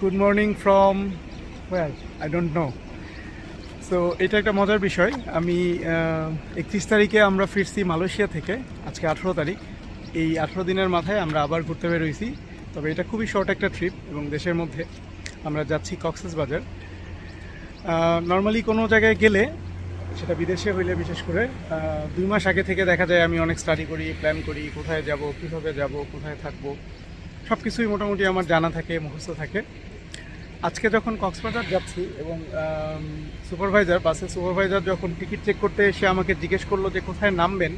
Good morning from I don't know so এটা একটা মজার বিষয়। আমি একত্রিশ তারিখে আমরা ফিরছি মালয়েশিয়া থেকে, আজকে আঠেরো তারিখ। এই আঠেরো দিনের মাথায় আমরা আবার ঘুরতে বেরোইছি। তবে এটা খুবই শর্ট একটা ট্রিপ এবং দেশের মধ্যে আমরা যাচ্ছি কক্সেস বাজার নর্মালি কোনো জায়গায় গেলে সেটা বিদেশে হইলে বিশেষ করে দুই মাস আগে থেকে দেখা যায় আমি অনেক স্টাডি করি প্ল্যান করি, কোথায় যাব, কীভাবে যাব, কোথায় থাকব। সব কিছুই মোটামুটি আমার জানা থাকে, মুখস্থ থাকে। আজকে যখন কক্সবাজার যাচ্ছি এবং সুপারভাইজার বাসের সুপারভাইজার যখন টিকিট চেক করতে এসে আমাকে জিজ্ঞেস করল যে কোথায় নামবেন,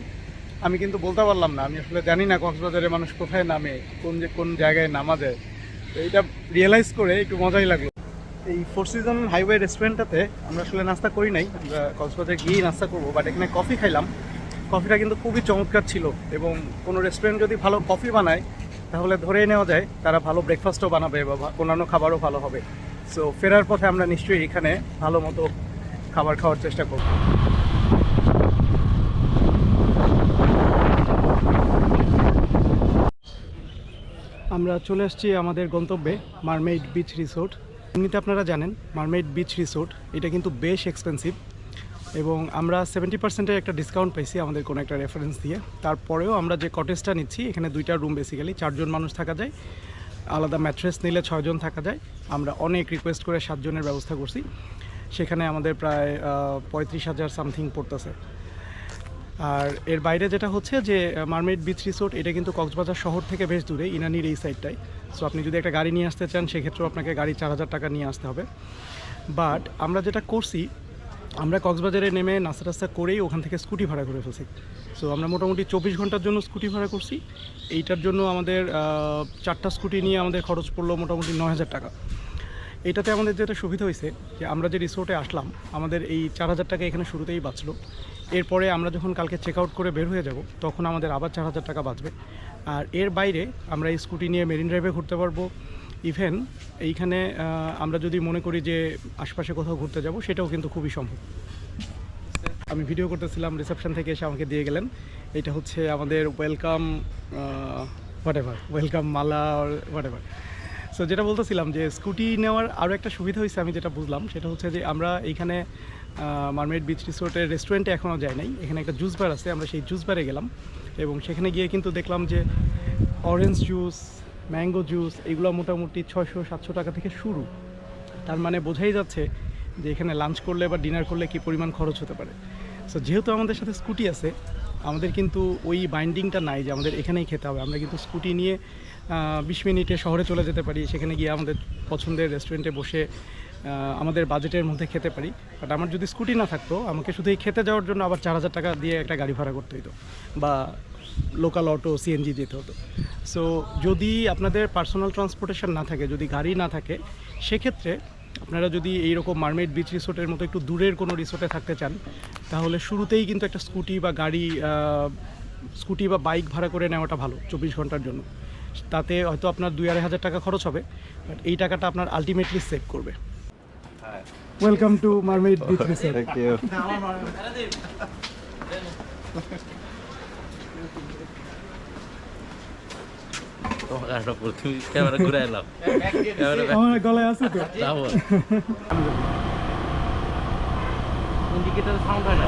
আমি কিন্তু বলতে পারলাম না। আমি আসলে জানি না কক্সবাজারে মানুষ কোথায় নামে, কোন যে, কোন জায়গায় নামা যায়। তো এইটা রিয়েলাইজ করে একটু মজাই লাগল। এই ফোর সিজন হাইওয়ে রেস্টুরেন্টটাতে আমরা আসলে নাস্তা করি নাই। আমরা কক্সবাজারে গিয়েই নাস্তা করব বাট এখানে কফি খাইলাম। কফিটা কিন্তু খুবই চমৎকার ছিল এবং কোনো রেস্টুরেন্ট যদি ভালো কফি বানায় তাহলে ধরে নেওয়া যায়, তারা ভালো ব্রেকফাস্টও বানাবে বা অন্যান্য খাবারও ভালো হবে। সো ফেরার পথে আমরা নিশ্চয়ই এখানে ভালো মতো খাবার খাওয়ার চেষ্টা করব। আমরা চলে আসছি আমাদের গন্তব্যে মারমেইড বিচ রিসোর্ট এমনিতে আপনারা জানেন মারমেইড বিচ রিসোর্ট এটা কিন্তু বেশ এক্সপেন্সিভ এবং আমরা সেভেন্টি পার্সেন্টের একটা ডিসকাউন্ট পাইছি আমাদের কোনো একটা রেফারেন্স দিয়ে। তারপরেও আমরা যে কটেজটা নিচ্ছি, এখানে দুইটা রুম বেসিক্যালি চারজন মানুষ থাকা যায়, আলাদা ম্যাট্রেস নিলে ছয়জন থাকা যায়। আমরা অনেক রিকোয়েস্ট করে সাতজনের ব্যবস্থা করছি। সেখানে আমাদের প্রায় পঁয়ত্রিশ হাজার সামথিং পড়তেছে। আর এর বাইরে যেটা হচ্ছে যে মারমেড বিচ রিসোর্ট এটা কিন্তু কক্সবাজার শহর থেকে বেশ দূরে, ইনানির এই সাইডটায় সো আপনি যদি একটা গাড়ি নিয়ে আসতে চান, সেক্ষেত্রেও আপনাকে গাড়ি চার হাজার টাকা নিয়ে আসতে হবে। বাট আমরা যেটা করছি আমরা কক্সবাজারে নেমে নাস্তা টাস্তা করেই ওখান থেকে স্কুটি ভাড়া করে ফেলছি। সো আমরা মোটামুটি চব্বিশ ঘণ্টার জন্য স্কুটি ভাড়া করছি। এইটার জন্য আমাদের চারটা স্কুটি নিয়ে আমাদের খরচ পড়ল মোটামুটি নয় হাজার টাকা। এটাতে আমাদের যেটা সুবিধা হয়েছে যে আমরা যে রিসোর্টে আসলাম, আমাদের এই চার হাজার টাকা এখানে শুরুতেই বাঁচলো। এরপরে আমরা যখন কালকে চেক আউট করে বের হয়ে যাব, তখন আমাদের আবার চার হাজার টাকা বাঁচবে। আর এর বাইরে আমরা এই স্কুটি নিয়ে মেরিন ড্রাইভে ঘুরতে পারব। ইভেন এইখানে আমরা যদি মনে করি যে আশপাশে কোথাও ঘুরতে যাব, সেটাও কিন্তু খুবই সম্ভব। আমি ভিডিও করতেছিলাম রিসেপশন থেকে এসে আমাকে দিয়ে গেলেন। এটা হচ্ছে আমাদের ওয়েলকাম হোয়াট এভার ওয়েলকাম মালা হোয়াট এভার সো যেটা বলতেছিলাম যে স্কুটি নেওয়ার আরও একটা সুবিধা হয়েছে, আমি যেটা বুঝলাম, সেটা হচ্ছে যে আমরা এইখানে মারমেড বিচ রিসোর্টের রেস্টুরেন্টে এখনও যাই নাই। এখানে একটা জুস বার আছে, আমরা সেই জুস বারে গেলাম। এবং সেখানে গিয়ে কিন্তু দেখলাম যে অরেঞ্জ জুস ম্যাঙ্গো জুস, এগুলো মোটামুটি ছয়শো, সাতশো টাকা থেকে শুরু। তার মানে বোঝাই যাচ্ছে যে এখানে লাঞ্চ করলে বা ডিনার করলে কি পরিমাণ খরচ হতে পারে। সো যেহেতু আমাদের সাথে স্কুটি আছে, আমাদের কিন্তু ওই বাইন্ডিংটা নাই যে আমাদের এখানেই খেতে হবে। আমরা কিন্তু স্কুটি নিয়ে বিশ মিনিটে শহরে চলে যেতে পারি। সেখানে গিয়ে আমাদের পছন্দের রেস্টুরেন্টে বসে আমাদের বাজেটের মধ্যে খেতে পারি। বাট আমার যদি স্কুটি না থাকতো, আমাকে শুধু এই খেতে যাওয়ার জন্য আবার চার হাজার টাকা দিয়ে একটা গাড়ি ভাড়া করতে হতো বা লোকাল অটো সিএনজি যেতে হতো। সো যদি আপনাদের পার্সোনাল ট্রান্সপোর্টেশন না থাকে, যদি গাড়ি না থাকে, সেক্ষেত্রে আপনারা যদি এইরকম মারমেড বিচ রিসোর্টের মতো একটু দূরের কোনো রিসোর্টে থাকতে চান, তাহলে শুরুতেই কিন্তু একটা স্কুটি বা গাড়ি স্কুটি বা বাইক ভাড়া করে নেওয়াটা ভালো চব্বিশ ঘণ্টার জন্য। তাতে হয়তো আপনার দুই আড়াই হাজার টাকা খরচ হবে বাট এই টাকাটা আপনার আলটিমেটলি সেভ করবে। Welcome to Mermaid Beach Resort Thank you. তোমার একটা প্রথম ক্যামেরা ঘুরে এলাম ক্যামেরা আমার গলায় আছে তো যাবো ইন্ডিকেটার সাউন্ড হয় না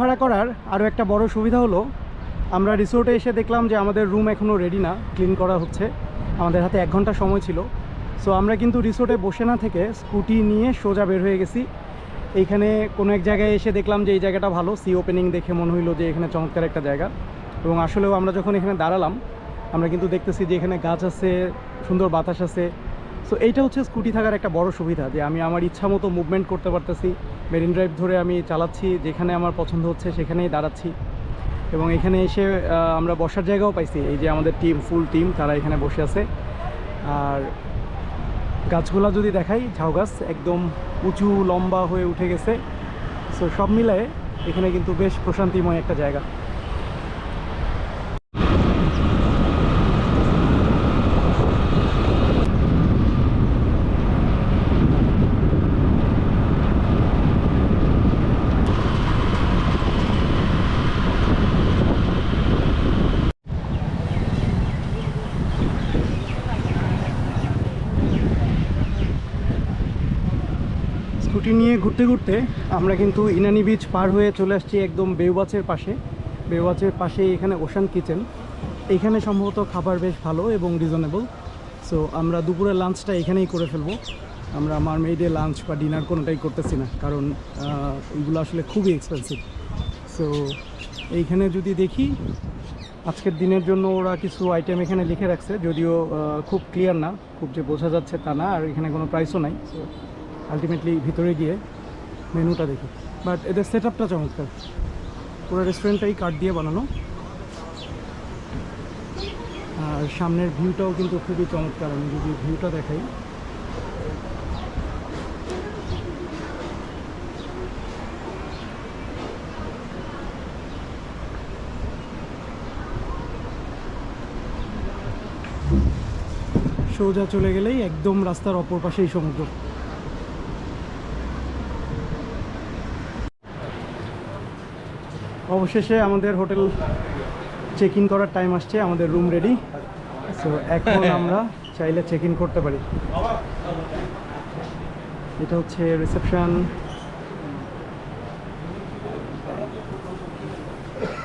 ভাড়া করার আরও একটা বড় সুবিধা হলো, আমরা রিসোর্টে এসে দেখলাম যে আমাদের রুম এখনও রেডি না ক্লিন করা হচ্ছে। আমাদের হাতে এক ঘণ্টা সময় ছিল। সো আমরা কিন্তু রিসোর্টে বসে না থেকে স্কুটি নিয়ে সোজা বের হয়ে গেছি। এইখানে কোনো এক জায়গায় এসে দেখলাম যে এই জায়গাটা ভালো সি ওপেনিং দেখে মনে হইল যে এখানে চমৎকার একটা জায়গা। এবং আসলেও আমরা যখন এখানে দাঁড়ালাম, আমরা কিন্তু দেখতেছি যে এখানে গাছ আছে, সুন্দর বাতাস আছে। সো এইটা হচ্ছে স্কুটি থাকার একটা বড় সুবিধা, যে আমি আমার ইচ্ছা মতো মুভমেন্ট করতে পারতেছি। মেরিন ড্রাইভ ধরে আমি চালাচ্ছি, যেখানে আমার পছন্দ হচ্ছে সেখানেই দাঁড়াচ্ছি। এবং এখানে এসে আমরা বসার জায়গাও পাইছি। এই যে আমাদের টিম ফুল টিম তারা এখানে বসে আছে। আর গাছগুলা যদি দেখাই, ঝাউ গাছ একদম উঁচু, লম্বা হয়ে উঠে গেছে। সো সব মিলায়ে এখানে কিন্তু বেশ প্রশান্তিময় একটা জায়গা। স্কুটি নিয়ে ঘুরতে ঘুরতে আমরা কিন্তু ইনানি বিচ পার হয়ে চলে আসছি একদম বেউবাচের পাশে। বেউবাচের পাশে এখানে ওশান কিচেন এইখানে সম্ভবত খাবার বেশ ভালো এবং রিজনেবল সো আমরা দুপুরের লাঞ্চটা এখানেই করে ফেলব। আমরা মারমেইডে লাঞ্চ বা ডিনার কোনোটাই করতেছি না, কারণ ওইগুলো আসলে খুবই এক্সপেন্সিভ সো এইখানে যদি দেখি, আজকের দিনের জন্য ওরা কিছু আইটেম এখানে লিখে রাখছে, যদিও খুব ক্লিয়ার না, খুব যে বোঝা যাচ্ছে তা না, আর এখানে কোনো প্রাইসও নাই। আলটিমেটলি ভিতরে গিয়ে মেনুটা দেখি। বাট এদের সেট আপটা চমৎকার। পুরো রেস্টুরেন্টটাই কাঠ দিয়ে বানানো। আর সামনের ভিউটাও কিন্তু খুবই চমৎকার। আমি যদি ভিউটা দেখাই। সোজা চলে গেলেই একদম রাস্তার অপর পাশেই সমুদ্র। অবশেষে আমাদের হোটেল চেক ইন করার টাইম আসছে আমাদের রুম রেডি সো এখন আমরা চাইলে চেক ইন করতে পারি। এটা হচ্ছে রিসেপশন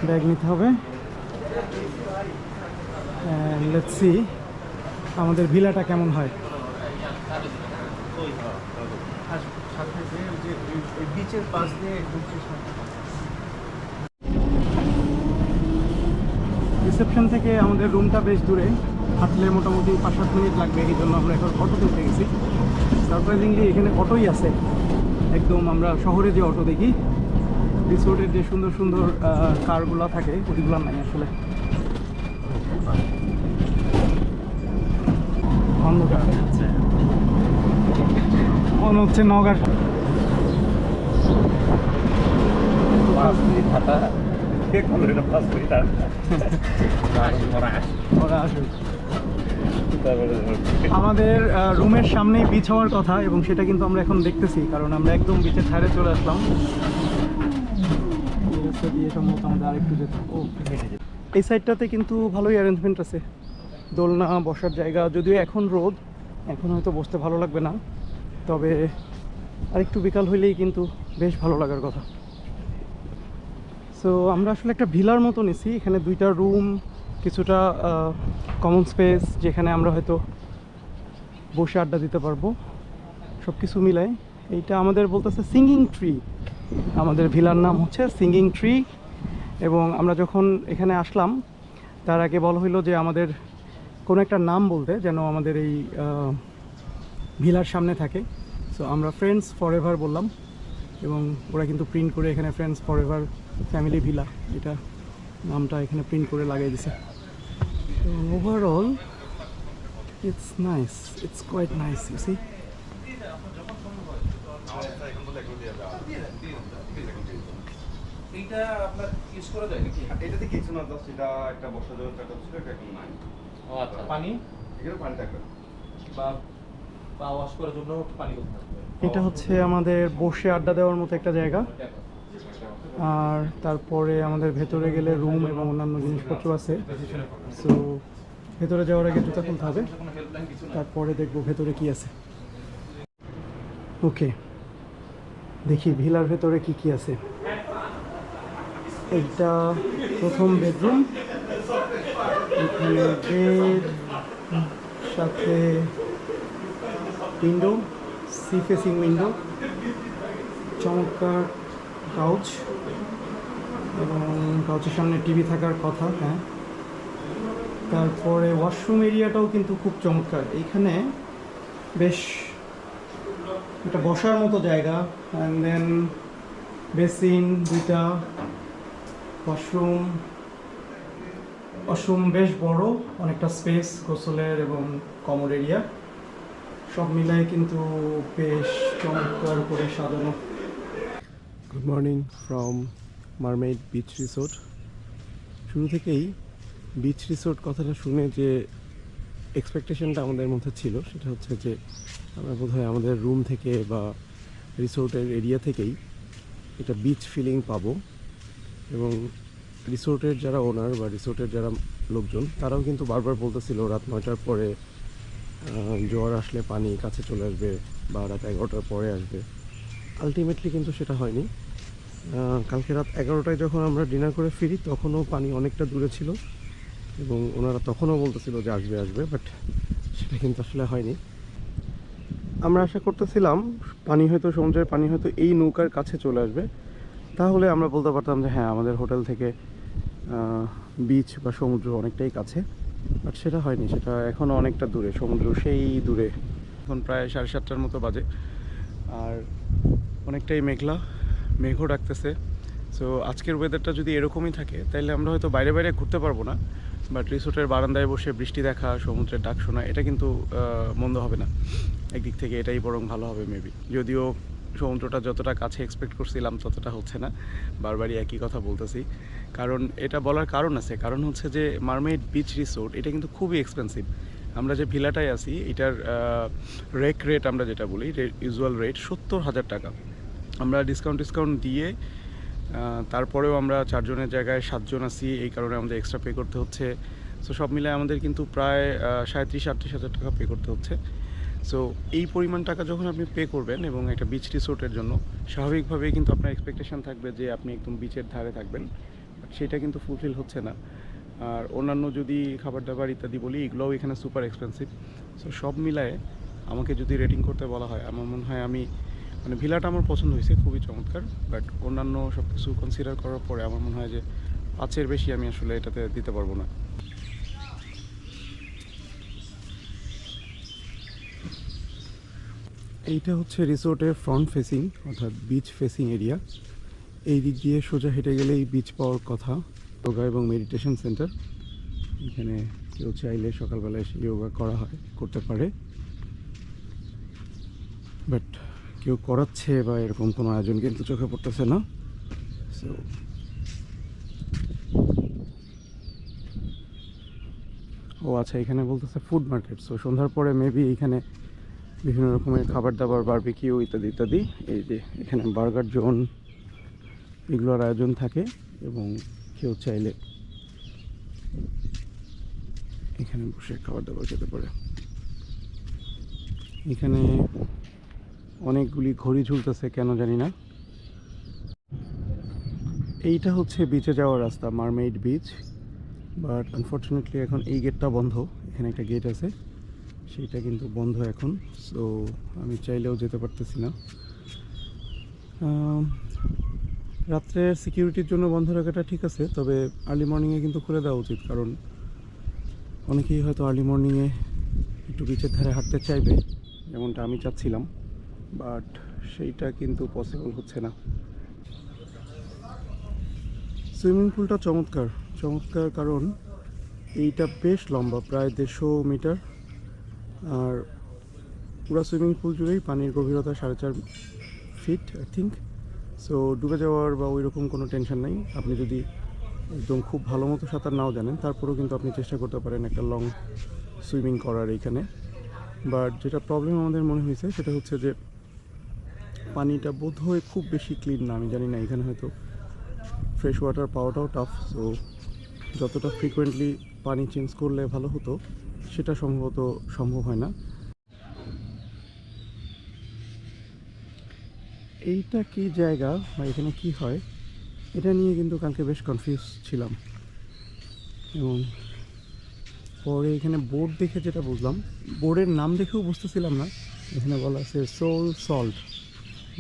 ব্যাগ নিতে হবে। লেটস সি আমাদের ভিলাটা কেমন হয়। বিচের পাশ দিয়ে রিসেপশন থেকে আমাদের রুমটা বেশ দূরে। হাঁটলে মোটামুটি পাঁচ সাত মিনিট লাগবে, এই জন্য আমরা এখন অটোতে উঠে গেছি। সারপ্রাইজিংলি এখানে অটোই আছে। একদম আমরা শহরে যে অটো দেখি, রিসোর্টের যে সুন্দর সুন্দর কারগুলো থাকে, ওইগুলো নাই আসলে। অন্ধকার। মনে হচ্ছে নগার। ওরা আমাদের রুমের সামনেই বিচ হওয়ার কথা এবং সেটা কিন্তু আমরা এখন দেখতেছি কারণ আমরা একদম বিচের ধারে চলে আসলাম। রাস্তা দিয়ে সম্ভবত আমাদের আরেকটু যেতে ও এই সাইডটাতে কিন্তু ভালোই অ্যারেঞ্জমেন্ট আছে। দোলনা বসার জায়গা যদিও এখন রোদ এখন হয়তো বসতে ভালো লাগবে না। তবে আরেকটু বিকাল হইলেই কিন্তু বেশ ভালো লাগার কথা। সো আমরা আসলে একটা ভিলার মতো নিছি এখানে দুইটা রুম, কিছুটা কমন স্পেস যেখানে আমরা হয়তো বসে আড্ডা দিতে পারব। সব কিছু মিলায়। এইটা আমাদের বলতেছে সিঙ্গিং ট্রি আমাদের ভিলার নাম হচ্ছে সিঙ্গিং ট্রি এবং আমরা যখন এখানে আসলাম, তার আগে বলা হইল যে আমাদের কোনো একটা নাম বলতে যেন আমাদের এই ভিলার সামনে থাকে। সো আমরা ফ্রেন্ডস ফর বললাম। এবং ওরা কিন্তু প্রিন্ট করে এখানে ফ্রেন্ডস ফর ফ্যামিলি ভিলা এটা নামটা এখানে প্রিন্ট করে লাগিয়ে দিছে। Overall it's nice it's quite nice you see এইটা আপনার ইউজ করা যায় নাকি? এটাতে কিছু না জাস্ট এটা একটা বসার জন্য একটা ছিল এটা এখন নাই। ও আচ্ছা পানি? এখানে পানি থাকবে। বা বা ওয়াশ করার জন্য পানি থাকবে এটা হচ্ছে আমাদের বসে আড্ডা দেওয়ার মতো একটা জায়গা। আর তারপরে আমাদের ভেতরে গেলে রুম এবং অন্যান্য জিনিসপত্র আছে। সো ভেতরে যাওয়ার আগে জুতা খুলতে হবে। তারপরে দেখব ভেতরে কি আছে। ওকে দেখি ভিলার ভেতরে কি কি আছে। এইটা প্রথম বেডরুম এখানে বেড সাথে উইন্ডো সি ফেসিং উইন্ডো চমৎকার কাউচ এবং কাউচের সামনে টিভি থাকার কথা হ্যাঁ। তারপরে ওয়াশরুম এরিয়াটাও কিন্তু খুব চমৎকার। এইখানে বেশ একটা বসার মতো জায়গা। অ্যান্ড দেন বেসিন দুইটা ওয়াশরুম ওয়াশরুম বেশ বড়, অনেকটা স্পেস গোসলের এবং কমর এরিয়া সব মিলায় কিন্তু বেশ চমৎকার করে সাজানো। Good morning from Mermaid Beach Resort শুরু থেকেই বিচ রিসোর্ট কথাটা শুনে যে এক্সপেকটেশনটা আমাদের মধ্যে ছিল, সেটা হচ্ছে যে আমরা বোধহয় আমাদের রুম থেকে বা রিসোর্টের এরিয়া থেকেই এটা বিচ ফিলিং পাবো। এবং রিসোর্টের যারা ওনার বা রিসোর্টের যারা লোকজন, তারাও কিন্তু বারবার বলতেছিল রাত নয়টার পরে জোয়ার আসলে পানি কাছে চলে আসবে বা রাত এগারোটার পরে আসবে। আলটিমেটলি কিন্তু সেটা হয়নি। কালকে রাত এগারোটায় যখন আমরা ডিনার করে ফিরি, তখনও পানি অনেকটা দূরে ছিল এবং ওনারা তখনও বলতেছিল যে আসবে আসবে বাট সেটা কিন্তু আসলে হয়নি। আমরা আশা করতেছিলাম পানি হয়তো, সমুদ্রের পানি হয়তো এই নৌকার কাছে চলে আসবে। তাহলে আমরা বলতে পারতাম যে হ্যাঁ আমাদের হোটেল থেকে বিচ বা সমুদ্র অনেকটাই কাছে বাট সেটা হয়নি, সেটা এখনও অনেকটা দূরে, সমুদ্র সেই দূরে। এখন প্রায় সাড়ে সাতটার মতো বাজে। আর অনেকটাই মেঘলা, মেঘও ডাকতেছে। সো আজকের ওয়েদারটা যদি এরকমই থাকে তাহলে আমরা হয়তো বাইরে বাইরে ঘুরতে পারব না বাট রিসোর্টের বারান্দায় বসে বৃষ্টি দেখা, সমুদ্রের ডাক শোনা, এটা কিন্তু মন্দ হবে না। একদিক থেকে এটাই বরং ভালো হবে মেবি যদিও সমুদ্রটা যতটা কাছে এক্সপেক্ট করছিলাম, ততটা হচ্ছে না। বারবারই একই কথা বলতেছি। কারণ এটা বলার কারণ আছে। কারণ হচ্ছে যে মারমেড বিচ রিসোর্ট এটা কিন্তু খুবই এক্সপেন্সিভ আমরা যে ভিলাটায় আছি, এটার রেক রেট আমরা যেটা বলি ইউজুয়াল রেট সত্তর হাজার টাকা। আমরা ডিসকাউন্ট ডিসকাউন্ট দিয়ে তারপরেও আমরা চারজনের জায়গায় সাতজন আছি, এই কারণে আমাদের এক্সট্রা পে করতে হচ্ছে। সো সব মিলে আমাদের কিন্তু প্রায় সাঁত্রিশ, আটত্রিশ হাজার টাকা পে করতে হচ্ছে। সো এই পরিমাণ টাকা যখন আপনি পে করবেন এবং একটা বিচ রিসোর্টের জন্য, স্বাভাবিকভাবেই কিন্তু আপনার এক্সপেকটেশন থাকবে যে আপনি একদম বিচের ধারে থাকবেন। বাট সেটা কিন্তু ফুলফিল হচ্ছে না। আর অন্যান্য যদি খাবার দাবার ইত্যাদি বলি, এগুলোও এখানে সুপার এক্সপেন্সিভ সো সব মিলায়ে আমাকে যদি রেটিং করতে বলা হয়, আমার মনে হয় আমি মানে ভিলাটা আমার পছন্দ হয়েছে, খুবই চমৎকার বাট অন্যান্য সব কিছু কনসিডার করার পরে আমার মনে হয় যে পাঁচের বেশি আমি আসলে এটাতে দিতে পারব না। এইটা হচ্ছে রিসোর্টের ফ্রন্ট ফেসিং অর্থাৎ বিচ ফেসিং এরিয়া এই দিক দিয়ে সোজা হেঁটে গেলেই বিচ পাওয়ার কথা যোগা এবং মেডিটেশন সেন্টার এখানে কেউ চাইলে সকালবেলা এসে যোগা করা হয়, করতে পারে। বাট কেউ করাচ্ছে বা এরকম কোনো আয়োজন কিন্তু চোখে পড়তেছে না। সো ও আচ্ছা এখানে বলতেছে ফুড মার্কেট সো সন্ধ্যার পরে মেবি এখানে বিভিন্ন রকমের খাবার দাবার বারবিকিউ ইত্যাদি ইত্যাদি। এই যে এখানে বার্গার জোন, এগুলোর আয়োজন থাকে এবং কেউ চাইলে এখানে বসে খাবার দাবার খেতে পারে। এখানে অনেকগুলি ঘড়ি ঝুলতেছে, কেন জানি না। এইটা হচ্ছে বিচে যাওয়ার রাস্তা মারমেইড বিচ বাট আনফর্চুনেটলি এখন এই গেটটা বন্ধ, এখানে একটা গেট আছে, সেইটা কিন্তু বন্ধ এখন সো আমি চাইলেও যেতে পারতেছি না। রাত্রে সিকিউরিটির জন্য বন্ধ রাখাটা ঠিক আছে, তবে আর্লি মর্নিংয়ে কিন্তু খুলে দেওয়া উচিত, কারণ অনেকেই হয়তো আর্লি মর্নিংয়ে একটু বিচের ধারে হাঁটতে চাইবে, যেমনটা আমি চাচ্ছিলাম। বাট সেইটা কিন্তু পসিবল হচ্ছে না। সুইমিং পুলটা চমৎকার চমৎকার কারণ এইটা বেশ লম্বা, প্রায় দেড়শো মিটার। আর পুরো সুইমিং পুল জুড়েই পানির গভীরতা সাড়ে চার ফিট আই থিঙ্ক সো ডুবে যাওয়ার বা ওই রকম কোনো টেনশন নেই। আপনি যদি একদম খুব ভালো মতো সাঁতার নাও জানেন, তারপরেও কিন্তু আপনি চেষ্টা করতে পারেন একটা লং সুইমিং করার এইখানে। বাট যেটা প্রবলেম আমাদের মনে হয়েছে, সেটা হচ্ছে যে পানিটা বোধহয় খুব বেশি ক্লিন না, আমি জানি না, এখানে হয়তো ফ্রেশ ওয়াটার পাওয়াটাও টাফ সো যতটা ফ্রিকোয়েন্টলি পানি চেঞ্জ করলে ভালো হতো, সেটা সম্ভবত সম্ভব হয় না। এইটা কি জায়গা বা এখানে কি হয়, এটা নিয়ে কিন্তু কালকে বেশ কনফিউজ ছিলাম। এবং পরে এখানে বোর্ড দেখে যেটা বুঝলাম বোর্ডের নাম দেখেও বুঝতেছিলাম না, এখানে বলা আছে sole salt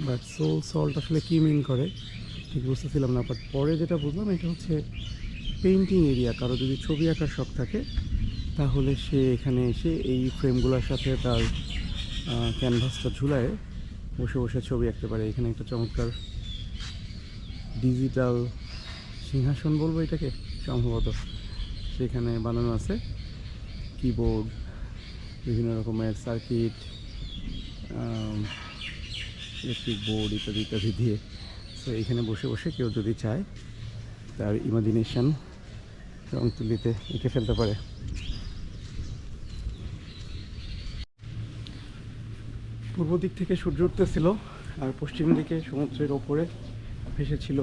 but sole salt আসলে কী মিন করে? ঠিক বুঝতেছিলাম না বাট পরে যেটা বুঝলাম এটা হচ্ছে পেইন্টিং এরিয়া কারও যদি ছবি আঁকার শখ থাকে, তাহলে সে এখানে এসে এই ফ্রেমগুলোর সাথে তার ক্যানভাসটা ঝুলায় বসে বসে ছবি আঁকতে পারে। এখানে একটা চমৎকার ডিজিটাল সিংহাসন বলব এটাকে, সম্ভবত সেখানে বানানো আছে। কিবোর্ড বিভিন্ন রকমের সার্কিট ইলেকট্রিক বোর্ড ইত্যাদি ইত্যাদি দিয়ে। সো এখানে বসে বসে কেউ যদি চায়, তার ইমাজিনেশন রং তুলিতে এঁকে ফেলতে পারে। পূর্ব দিক থেকে সূর্য উঠতেছিল আর পশ্চিম দিকে সমুদ্রের ওপরে ভেসেছিল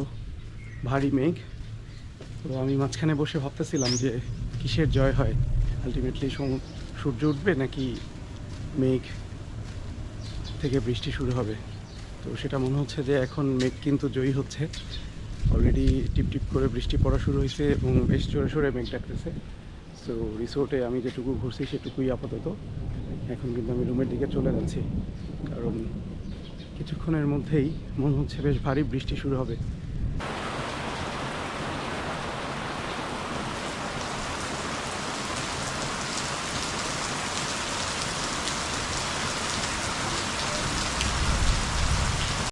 ভারী মেঘ। তো আমি মাঝখানে বসে ভাবতেছিলাম যে কিসের জয় হয়? আলটিমেটলি সূর্য উঠবে নাকি মেঘ থেকে বৃষ্টি শুরু হবে? তো সেটা মনে হচ্ছে যে এখন মেঘ কিন্তু জয়ী হচ্ছে। অলরেডি টিপ টিপ করে বৃষ্টি পড়া শুরু হয়েছে এবং বেশ জোরে সোরে মেঘ ডাকতেছে। সো রিসোর্টে আমি যেটুকু ঘুরছি সেটুকুই আপাতত। এখন কিন্তু আমি রুমের দিকে চলে যাচ্ছি। কারণ কিছুক্ষণের মধ্যেই মনে হচ্ছে বেশ ভারী বৃষ্টি শুরু হবে।